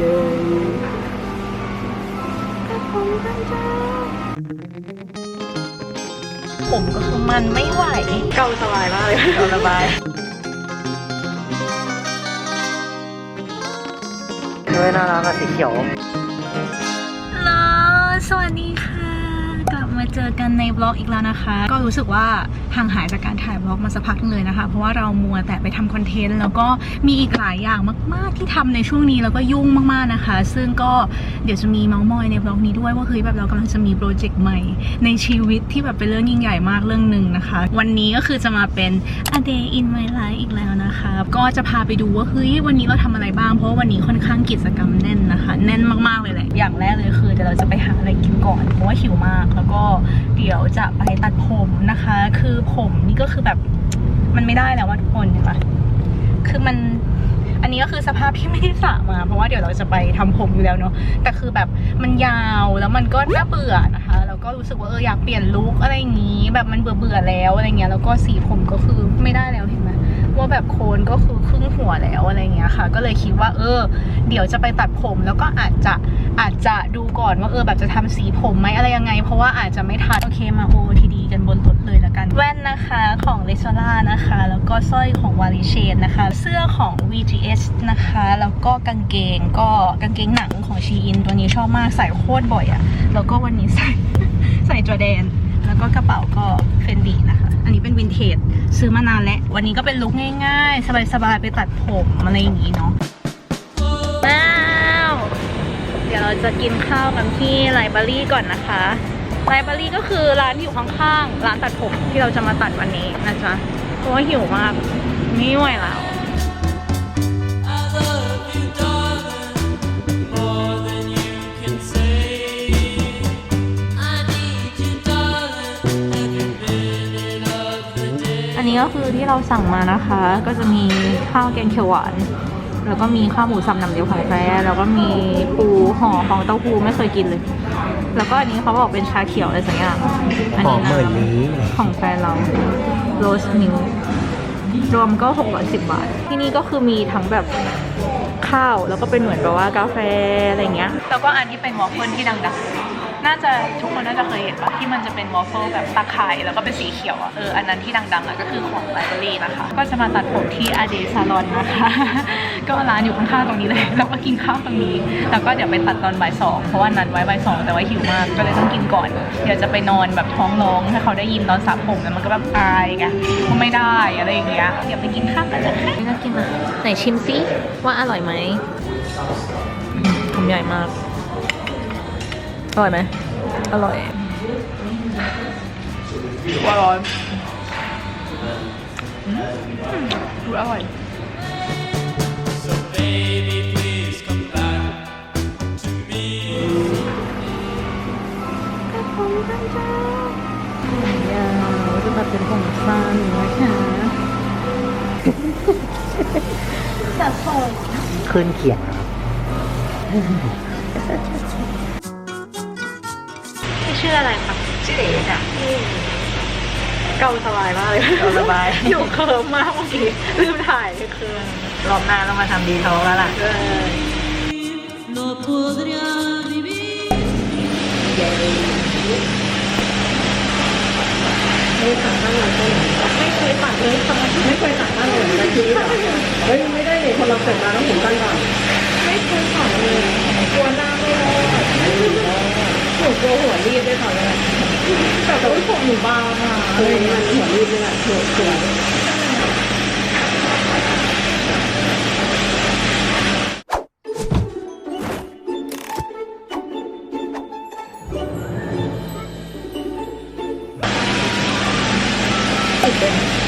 เย้ผมก็คือมันไม่ไหว เกาสบายมากเลยเอาระบายด้วยน่ารักอะสีเขียวฮัลโหลสวัสดีค่ะ กลับมาเจอกันในบล็อกอีกแล้วนะคะ ก็รู้สึกว่า ห่างหายจากการถ่ายบล็อกมาสักพักเลยนะคะ เพราะว่าเรามัวแต่ไปทำคอนเทนต์แล้วก็มีอีกหลายอย่างมาก ๆ ที่ทำในช่วงนี้แล้วก็ยุ่งมาก ๆ นะคะ ซึ่งก็เดี๋ยวจะมีเมาส์มอยในบล็อกนี้ด้วยว่าเฮ้ยแบบเรากำลังจะมีโปรเจกต์ใหม่ ในชีวิตที่แบบเป็นเรื่องยิ่งใหญ่มากเรื่องหนึ่งนะคะ วันนี้ก็คือจะมาเป็น a day in my life อีกแล้วนะคะ ก็จะพาไปดูว่าเฮ้ยวันนี้เราทำอะไรบ้าง เพราะว่าวันนี้ค่อนข้างกิจกรรมแน่นนะคะ แน่นมาก ๆ เลยแหละ อย่างแรกเลยคือเดี๋ยวเราจะไปหาอะไรกินก่อน เพราะว่าหิวมาก แล้วก็เดี๋ยวจะไปตัดผมนะคะ คือผมนี่ก็คือแบบมันไม่ได้แล้วว่าทุกคนเห็นปะคือมันอันนี้ก็คือสภาพที่ไม่ได้สระมา เพราะว่าเดี๋ยวเราจะไปทำผมอยู่แล้วเนาะแต่คือแบบมันยาวแล้วมันก็น่าเบื่อนะคะแล้วก็รู้สึกว่าเอออยากเปลี่ยนลุคอะไรอย่างนี้ แบบมันเบื่อเบื่อแล้วอะไรเงี้ยแล้วก็สีผมก็คือไม่ได้แล้วเห็นไหมว่าแบบโคนก็คือครึ่งหัวแล้วอะไรเงี้ยค่ะ ก็เลยคิดว่า เออ เดี๋ยวจะไปตัดผมแล้วก็อาจจะอาจจะดูก่อนว่าเออแบบจะทำสีผมไหมอะไรยังไง เพราะว่าอาจจะไม่ทันโอเคมา OOTD กันบนรถเลยละกัน แว่นนะคะของเลซ o ล่านะคะ แล้วก็สร้อยของวาริเชนนะคะ เสื้อของ VGS นะคะ แล้วก็กางเกงก็กางเกงหนังของชีอินตัวนี้ชอบมากใส่โคตรบ่อยอะแล้วก็วันนี้ใส่ใส่จอแดน แล้วก็กระเป๋าก็เฟนดีนะคะ อันนี้เป็นวินเทจซื้อมานานแล้ว วันนี้ก็เป็นลุคง่ายๆ สบายๆ ไปตัดผมอะไรอย่างนี้เนาะว้าว เดี๋ยวเราจะกินข้าวกันที่ไลบรารีก่อนนะคะ ไลบรารีก็คือร้านที่อยู่ข้างๆ ร้านตัดผมที่เราจะมาตัดวันนี้นะจ๊ะเพราะว่าหิวมากไม่ไหวแล้วอันนี้ก็คือที่เราสั่งมานะคะ ก็จะมีข้าวแกงเขียวหวาน แล้วก็มีข้าวหมูสับน้ำเดียวของแฟแล้วก็มีปูห่อของเต้าหู้ไม่เคยกินเลย แล้วก็อันนี้เขาบอกเป็นชาเขียวอะไรสักอย่างอันหอนี้มเหมือนนี้ของแฟนเราโรสมิลรวมก็610 บาท ที่นี่ก็คือมีทั้งแบบข้าว แล้วก็เป็นเหมือนแบบว่ากาแฟอะไรเงี้ย แล้วก็อันที่เป็นวอฟเฟิลที่ดังๆ น่าจะทุกคนน่าจะเคยเห็นปะที่มันจะเป็นวอฟเฟิลแบบตะไคร้แล้วก็เป็นสีเขียวอะเอออันนั้นที่ดังๆอะก็คือของไลบรารีนะคะ ก็จะมาตัดผมที่อาเดซาลอนนะคะ ก็ร้านอยู่ข้างๆตรงนี้เลยแล้วก็กินข้าวตรงนี้ แล้วก็เดี๋ยวไปตัดตอนบ่ายสองเพราะว่านัดไว้บ่ายสองแต่ว่าหิวมากก็เลยต้องกินก่อน เดี๋ยวจะไปนอนแบบท้องร้องให้เขาได้ยินตอนสระผมแล้วมันก็แบบอายไงก็ไม่ได้อะไรอย่างเงี้ยเดี๋ยวไปกินข้าวกันนะคะน่ากินไหนชิมซิว่าอร่อยไหมคำใหญ่มาก อร่อยไหมอร่อยว่าร้อนดูอร่อย So baby, please come back to me. ยาวจะแบบเป็นผมสั้นนะคะจัดผมขึ้นเขียงครับ ออะไรคะชื่อเอ๋ค่ะ เกาสบายมากเลยเกาสบาย อยู่เคิร์มมากเมื่อกี้ลืมถ่ายเลยคือรอบหน้าต้องมาทำดีท้องแล้วล่ะ No podría vivir. ไม่เคยตัดเลยค่ะไม่เคยตัดตั้งเลยนะชีวิตอะเฮ้ยไม่ได้เลยคนเราเกิดมาต้องผมตั้งก่อนไม่เคยตัดเลยกลัวหน้าไม่รอดห นูกลัวหัวรีบด้วยค่ะเลยแต่แต่ว่าผมหนูบางอะอะไรอย่างเงี้ยหัวรีบเลยอะหัวสวยเ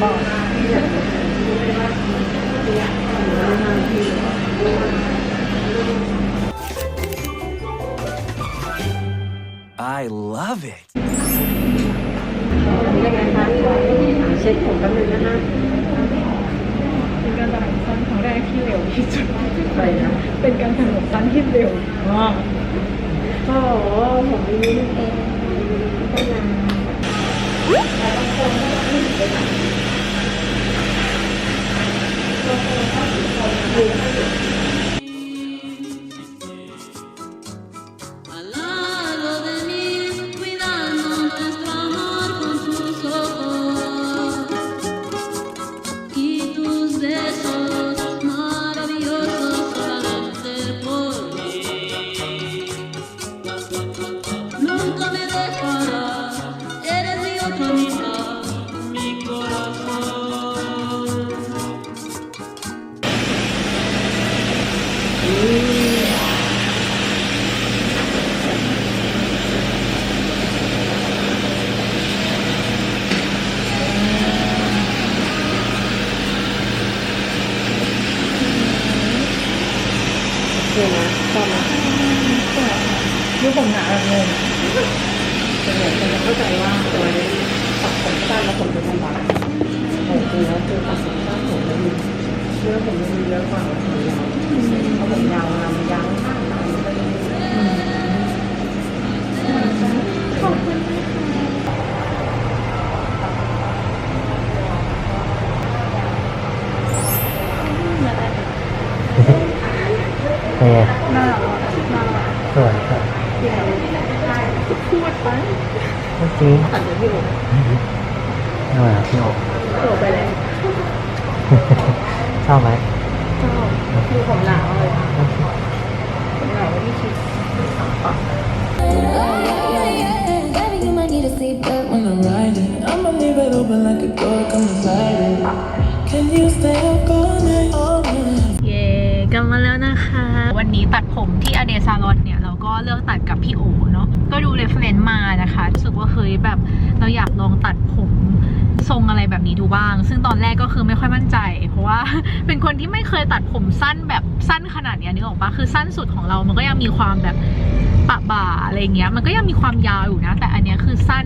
บอกหน้าที่แบบไม่ได้ว่าเนี่ยหน้าที่ I love it. อันนี้ยังไงคะเช็คผมแป๊บนึงนะฮะเป็นการตัดผมสั้นครั้งแรกที่เร็วที่สุดไปนะเป็นการตัดผมสั้นที่เร็วมากโอ้โหผมมีนิดเองก็นานแต่บางคนก็ต้องรีบไปไห น Al เดี๋ยวนะชอบไหม คือผมหนาแบบงง ส่วนใหญ่คนจะเข้าใจว่าตัวนี้ตัดผมสั้นแล้วผมจะบางๆแต่จริงแล้วคือตัดผมสั้นผมจะมีเนื้อผมจะมีเยอะกว่าผมยาวเพราะผมยาวมามันยาวมากตามไปเลย เป็นไง หน้าเราหน้าเรา สวยสวย พูดไปี้ทำไมอะพี่โอ๊ตโอ๊ไปแล้วชอบไหมชอบดูผมหนาวเลยมาเย่กลับมาแล้วนะคะ วันนี้ตัดผมที่อเดซาลอนเนี่ย เราก็เลือกตัดกับพี่โอเนาะก็ดูเรฟเฟนซ์มานะคะรู้สึกว่าเฮ้ยแบบเราอยากลองตัดผมทรงอะไรแบบนี้ดูบ้าง ซึ่งตอนแรกก็คือไม่ค่อยมั่นใจ เพราะว่าเป็นคนที่ไม่เคยตัดผมสั้นแบบสั้นขนาดนี้นึกออกปะคือสั้นสุดของเรามันก็ยังมีความแบบปะบ่าอะไรเงี้ย มันก็ยังมีความยาวอยู่นะ แต่อันเนี้ยคือสั้น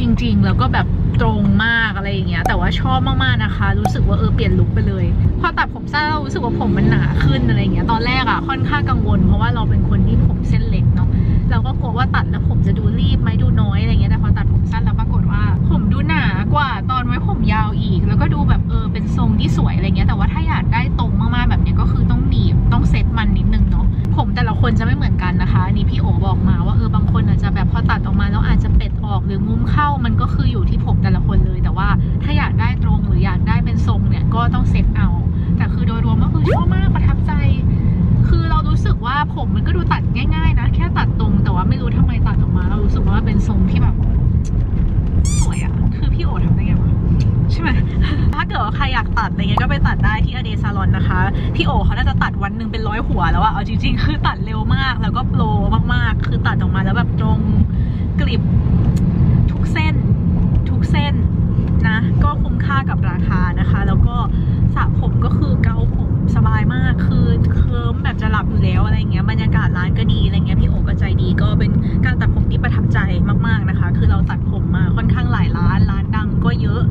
จริง ๆ แล้วก็แบบตรงมากอะไรอย่างเงี้ย แต่ว่าชอบมากๆนะคะ รู้สึกว่าเออเปลี่ยนลุคไปเลย พอตัดผมสั้นเรารู้สึกว่าผมมันหนาขึ้นอะไรเงี้ย ตอนแรกอะค่อนข้างกังวล เพราะว่าเราเป็นคนที่ผมเส้นเล็ก เราก็กลัวว่าตัดแล้วผมจะดูรีบไหมดูน้อยอะไรเงี้ยแต่พอตัดผมสั้นแล้วปรากฏว่า ผมดูหนากว่าตอนไว้ผมยาวอีก แล้วก็ดูแบบเออเป็นทรงที่สวยอะไรเงี้ยแต่ว่าถ้าอยากได้ตรงมากๆแบบเนี้ยก็คือต้องหนีบต้องเซ็ตมันนิดนึงเนาะผมแต่ละคนจะไม่เหมือนกันนะคะอันนี้พี่โอบอกมาว่าเออบางคนอาจจะแบบพอตัดออกมาแล้วอาจจะเป็ดออกหรืองุ้มเข้ามันก็คืออยู่ที่ผมแต่ละคนเลยแต่ว่าากาศร้านก็ดีอะไรเงี้ยพี่โอก็ใจดีก็เป็นการตัดผมที่ประทับใจมากๆนะคะ คือเราตัดผมมาค่อนข้างหลายร้านร้านดังก็เยอะ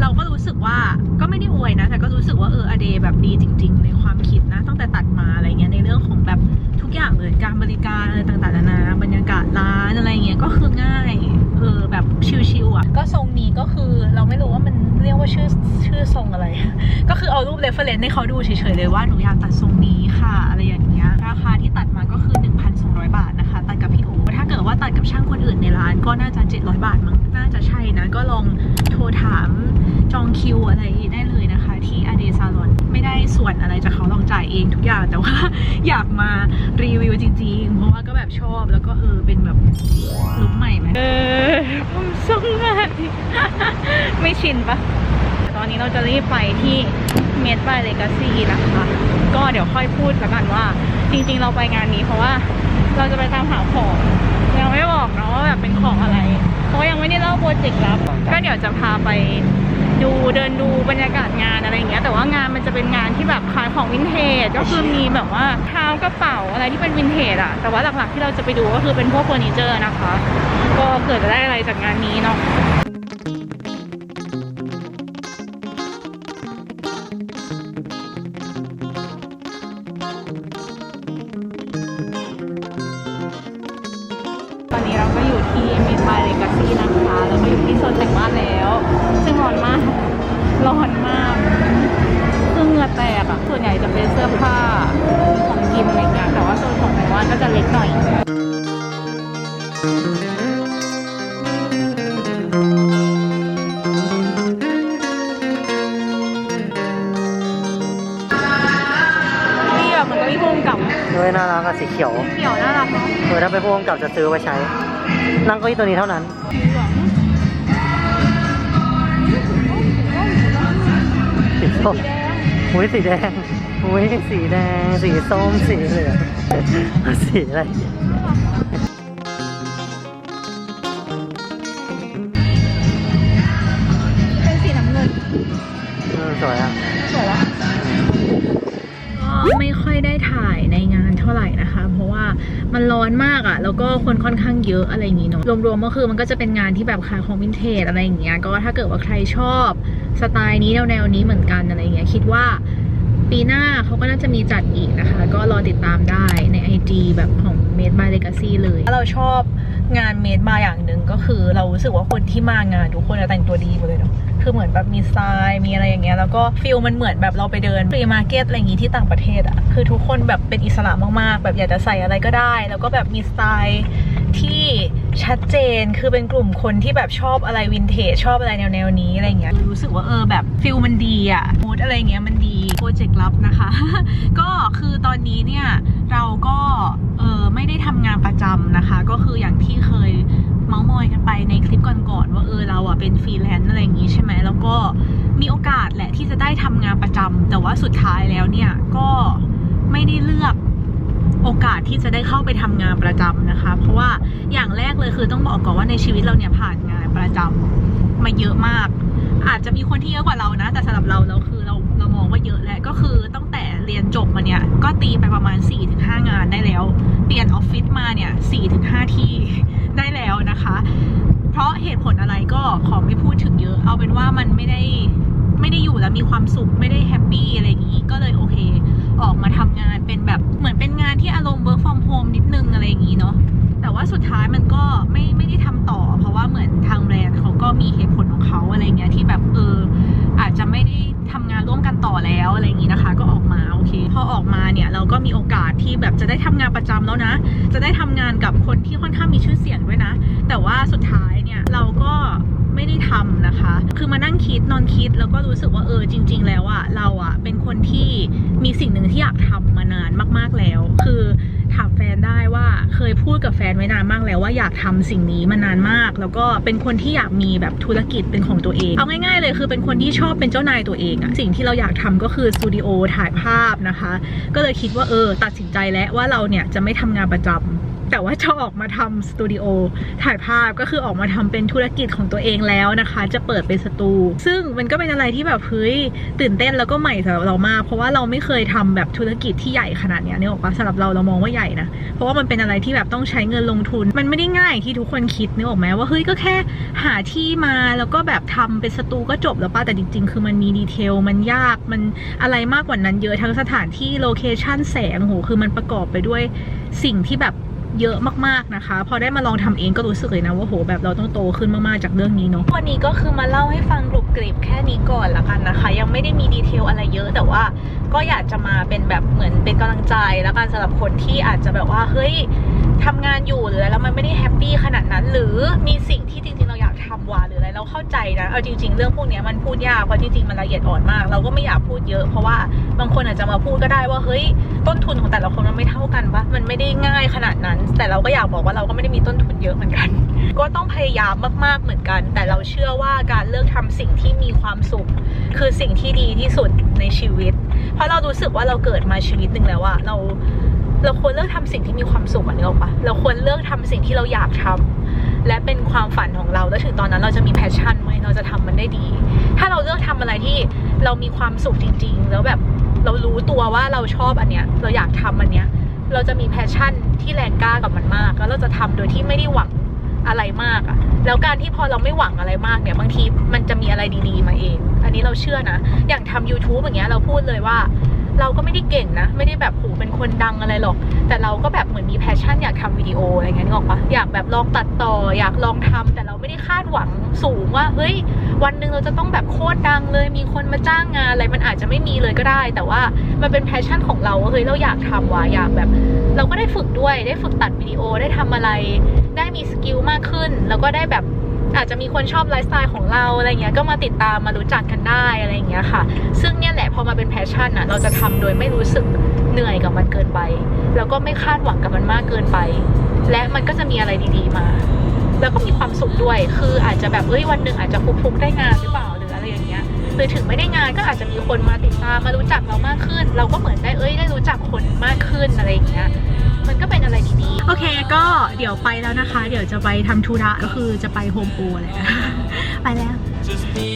เราก็รู้สึกว่าก็ไม่ได้อวยนะแต่ก็รู้สึกว่าเอออเดแบบดีจริง ๆ ในความคิดนะตั้งแต่ตัดมาอะไรเงี้ยในเรื่องของแบบทุกอย่างอย่างเลยการบริการอะไรต่างๆนานาบรรยากาศร้านอะไรเงี้ยก็คือง่ายเออแบบชิลๆอะก็ทรงนี้ก็คือเราไม่รู้ ว่าชื่อชื่อทรงอะไร ก็คือเอารูปเรฟเฟรนซ์ให้เขาดูเฉยๆเลยว่าหนูอยากตัดทรงนี้ค่ะ อะไรอย่างเงี้ยราคาที่ตัดมาก็คือ 1,200 บาทนะคะ ตัดกับพี่โอ ว่าตัดกับช่างคนอื่นในร้านก็น่าจะ 700 บาทมั้งน่าจะใช่นะ ก็ลองโทรถามจองคิวอะไรได้เลยนะคะ ที่อเดซาลอนไม่ได้ส่วนอะไรจากเขาลองจ่ายเองทุกอย่าง แต่ว่าอยากมารีวิวจริงๆ เพราะว่าก็แบบชอบแล้วก็เออเป็นแบบลุคใหม่ไหมเออผมทรงใหม่ไม่ชินปะตอนนี้เราจะรีบไปที่เมดบายเลกาซีนะคะ ก็เดี๋ยวค่อยพูดแล้วกันว่า จริงๆ เราไปงานนี้เพราะว่าเราจะไปตามหาของ ยังไม่บอกเนาะว่าแบบเป็นของอะไร เพราะยังไม่ได้เล่าโปรเจกต์ลับก็เดี๋ยวจะพาไปดูเดินดูบรรยากาศงานอะไรอย่างเงี้ย แต่ว่างานมันจะเป็นงานที่แบบขายของวินเทจก็คือมีแบบว่าเท้ากระเป๋าอะไรที่เป็นวินเทจอะแต่ว่าหลักๆที่เราจะไปดูก็คือเป็นพวกเฟอร์นิเจอร์นะคะ ก็เกิดจะได้อะไรจากงานนี้เนาะ ที่มิดบายเลกาซี่นะคะ แล้วก็อยู่ที่โซนแต่งบ้านแล้ว ซึ่งร้อนมาก ร้อนมากคือเหงื่อแตกอะส่วนใหญ่จะเป็นเสื้อผ้าของกินอะไรเงี้ยแต่ว่าโซนของแต่งบ้านก็จะเล็กหน่อยนี่แบบเหมือนกับพี่ภูมิกับด้วยน่ารักอะสีเขียว เขียวน่ารักเนาะเออถ้าไปพวกกับจะซื้อไว้ใช้ นั่งเก็อี้ตัวนี้เท่านั้นสีเหลืองสีส้มอุ้ยสีแดงอุ้ยสีแดง สีส้ม สีเหลืองสีอะไรเป็นสีน้ำเงินอืมสวยอะ สวยละก็ไม่ค่อยได้ถ่ายในงานเท่าไหร่นะ มันร้อนมากอะ่ะ แล้วก็คนค่อนข้างเยอะอะไรอย่างงี้เนาะรวมๆก็คือมันก็จะเป็นงานที่แบบขายของวินเทจอะไรอย่างเงี้ยก็ถ้าเกิดว่าใครชอบสไตล์นี้แนวๆนี้เหมือนกันอะไรอย่างเงี้ยคิดว่าปีหน้าเขาก็น่าจะมีจัดอีกนะคะ ก็รอติดตามได้ใน IG แบบของ Made by Legacy เลยเราชอบงาน Made มาอย่างหนึ่งก็คือเรารู้สึกว่าคนที่มางานทุกคนจะแต่งตัวดีหมดเลยเนาะ คือเหมือนแบบมีทรายมีอะไรอย่างเงี้ยแล้วก็ฟิลมันเหมือนแบบเราไปเดินฟรีมาร์เก็ตอะไรอย่างงี้ที่ต่างประเทศอะคือทุกคนแบบเป็นอิสระมากๆ แบบอยากจะใส่อะไรก็ได้ แล้วก็แบบมีสไตล์ ที่ชัดเจนคือเป็นกลุ่มคนที่แบบชอบอะไรวินเทจชอบอะไรแนวแนวนี้อะไรเงี้ยรู้สึกว่าเออแบบฟิลมันดีอะมูดอะไรเงี้ยมันดีโปรเจกต์ลับนะคะ ก็คือตอนนี้เนี่ยเราก็เออไม่ได้ทำงานประจำนะคะ ก็คืออย่างที่เคยเมาส์มอยกันไปในคลิปก่อนๆว่าเออเราอะเป็นฟรีแลนซ์อะไรอย่างงี้ใช่ไหมแล้วก็มีโอกาสแหละที่จะได้ทำงานประจำแต่ว่าสุดท้ายแล้วเนี่ยก็ไม่ได้เลือก โอกาสที่จะได้เข้าไปทำงานประจำนะคะ เพราะว่าอย่างแรกเลยคือต้องบอกก่อนว่าในชีวิตเราเนี่ยผ่านงานประจำมาเยอะมาก อาจจะมีคนที่เยอะกว่าเรานะ แต่สำหรับเราเราคือเราเรามองว่าเยอะแหละก็คือตั้งแต่เรียนจบมาเนี่ย ก็ตีไปประมาณ 4-5 งานได้แล้ว เปลี่ยนออฟฟิศมาเนี่ย4-5 ที่ได้แล้วนะคะ เพราะเหตุผลอะไรก็ขอไม่พูดถึงเยอะ เอาเป็นว่ามันไม่ได้ ไม่ได้อยู่แล้วมีความสุขไม่ได้แฮปปี้อะไรอย่างนี้ ก็เลยโอเค ออกมาทำงานเป็นแบบเหมือนเป็นงานที่อารมณ์ work from home นิดนึงอะไรอย่างนี้เนาะแต่ว่าสุดท้ายมันก็ไม่ไม่ได้ทำต่อ เพราะว่าเหมือนทางแบรนด์เขาก็มีเหตุผลของเขาอะไรเงี้ยที่แบบเอออาจจะไม่ได้ ทำงานร่วมกันต่อแล้วอะไรอย่างนี้นะคะ ก็ออกมาโอเคพอออกมาเนี่ยเราก็มีโอกาสที่แบบจะได้ทำงานประจำแล้วนะ จะได้ทำงานกับคนที่ค่อนข้างมีชื่อเสียงด้วยนะ แต่ว่าสุดท้ายเนี่ยเราก็ไม่ได้ทำนะคะ คือมานั่งคิดนอนคิดแล้วก็รู้สึกว่าเออจริง ๆ แล้วอะเราอะเป็นคนที่มีสิ่งหนึ่งที่อยากทำมานานมาก ๆแล้ว คือ ถามแฟนได้ว่าเคยพูดกับแฟนไว้นานมากแล้วว่าอยากทำสิ่งนี้มานานมาก แล้วก็เป็นคนที่อยากมีแบบธุรกิจเป็นของตัวเอง เอาง่ายๆเลยคือเป็นคนที่ชอบเป็นเจ้านายตัวเองอะสิ่งที่เราอยากทำก็คือสตูดิโอถ่ายภาพนะคะ ก็เลยคิดว่าเออตัดสินใจแล้วว่าเราเนี่ยจะไม่ทำงานประจำ แต่ว่าจะออกมาทำสตูดิโอถ่ายภาพก็คือออกมาทำเป็นธุรกิจของตัวเองแล้วนะคะ จะเปิดเป็นสตู ซึ่งมันก็เป็นอะไรที่แบบเฮ้ยตื่นเต้นแล้วก็ใหม่สำหรับเรามาก เพราะว่าเราไม่เคยทำแบบธุรกิจที่ใหญ่ขนาดนี้ยนึกออกปะสำหรับเราเรามองว่าใหญ่นะเพราะว่ามันเป็นอะไรที่แบบต้องใช้เงินลงทุน มันไม่ได้ง่ายที่ทุกคนคิดนึกออกไหมว่าเฮ้ยก็แค่หาที่มาแล้วก็แบบทำเป็นสตูก็จบแล้วป้าแต่จริง ๆ คือมันมีดีเทลมันยากมันอะไรมากกว่านั้นเยอะทั้งสถานที่โลเคชั่นแสงโหคือมันประกอบไปด้วยสิ่งที่แบบ เยอะมากๆนะคะ พอได้มาลองทำเองก็รู้สึกเลยนะว่าโหแบบเราต้องโตขึ้นมากๆจากเรื่องนี้เนาะวันนี้ก็คือมาเล่าให้ฟังกรุบกริบแค่นี้ก่อนละกันนะคะ ยังไม่ได้มีดีเทลอะไรเยอะแต่ว่าก็อยากจะมาเป็นแบบเหมือนเป็นกำลังใจแล้วกันสำหรับคนที่อาจจะแบบว่าเฮ้ยทำงานอยู่หรือแล้วมันไม่ได้แฮปปี้ขนาดนั้น หรือมีสิ่งที่จริงๆเรา อยาหรืออะไรเราเข้าใจนะเอาจริง ๆ เรื่องพวกนี้มันพูดยากเพราะจริงๆมันละเอียดอ่อนมาก เราก็ไม่อยากพูดเยอะ เพราะว่าบางคนอาจจะมาพูดก็ได้ว่าเฮ้ยต้นทุนของแต่ละคนมันไม่เท่ากันปะมันไม่ได้ง่ายขนาดนั้น แต่เราก็อยากบอกว่าเราก็ไม่ได้มีต้นทุนเยอะเหมือนกัน ก็ต้องพยายามมากๆเหมือนกัน แต่เราเชื่อว่าการเลือกทำสิ่งที่มีความสุข คือสิ่งที่ดีที่สุดในชีวิต เพราะเรารู้สึกว่าเราเกิดมาชีวิตหนึ่งแล้วอะเราเราควรเลือกทำสิ่งที่มีความสุขอะนึกออกปะเราควรเลือกทำสิ่งที่เราอยากทำ และเป็นความฝันของเราแล้วถึงตอนนั้นเราจะมีแพชชั่นไหมเราจะทำมันได้ดี ถ้าเราเลือกทำอะไรที่เรามีความสุขจริง ๆ แล้วแบบเรารู้ตัวว่าเราชอบอันเนี้ยเราอยากทำอันเนี้ยเราจะมีแพชชั่นที่แรงกล้ากับมันมาก แล้วเราจะทำโดยที่ไม่ได้หวังอะไรมากอะแล้วการที่พอเราไม่หวังอะไรมากเนี่ยบางทีมันจะมีอะไรดีๆมาเอง อันนี้เราเชื่อนะ อย่างทำ YouTube อย่างเงี้ยเราพูดเลยว่า เราก็ไม่ได้เก่งนะ ไม่ได้แบบโหเป็นคนดังอะไรหรอก แต่เราก็แบบเหมือนมีแพชชั่นอยากทำวิดีโออะไรเงี้ยนึกออกปะอยากแบบลองตัดต่อ อยากลองทำแต่เราไม่ได้คาดหวังสูงว่า เฮ้ย วันหนึ่งเราจะต้องแบบโคตรดังเลย มีคนมาจ้างงานอะไร มันอาจจะไม่มีเลยก็ได้ แต่ว่ามันเป็นแพชชั่นของเราเฮ้ย เราอยากทำว่ะ อยากแบบ เราก็ได้ฝึกด้วย ได้ฝึกตัดวิดีโอ ได้ทำอะไร ได้มีสกิลมากขึ้น แล้วก็ได้แบบอาจจะมีคนชอบไลฟ์สไตล์ของเราอะไรเงี้ย ก็มาติดตามมารู้จักกันได้อะไรเงี้ยค่ะ ซึ่งเนี่ย พอมาเป็นแพชชั่นอะเราจะทำโดยไม่รู้สึกเหนื่อยกับมันเกินไป แล้วก็ไม่คาดหวังกับมันมากเกินไป และมันก็จะมีอะไรดีๆมา แล้วก็มีความสุขด้วย คืออาจจะแบบเอ้ยวันหนึ่งอาจจะฟุกๆได้งานหรือเปล่าหรืออะไรอย่างเงี้ยหรือถึงไม่ได้งานก็อาจจะมีคนมาติดตามมารู้จักเรามากขึ้น เราก็เหมือนได้เอ้ยได้รู้จักคนมากขึ้นอะไรอย่างเงี้ยมันก็เป็นอะไรดีๆ โอเคก็เดี๋ยวไปแล้วนะคะ เดี๋ยวจะไปทำธุระก็คือจะไปโฮมโปรแหละไปแล้ว Just me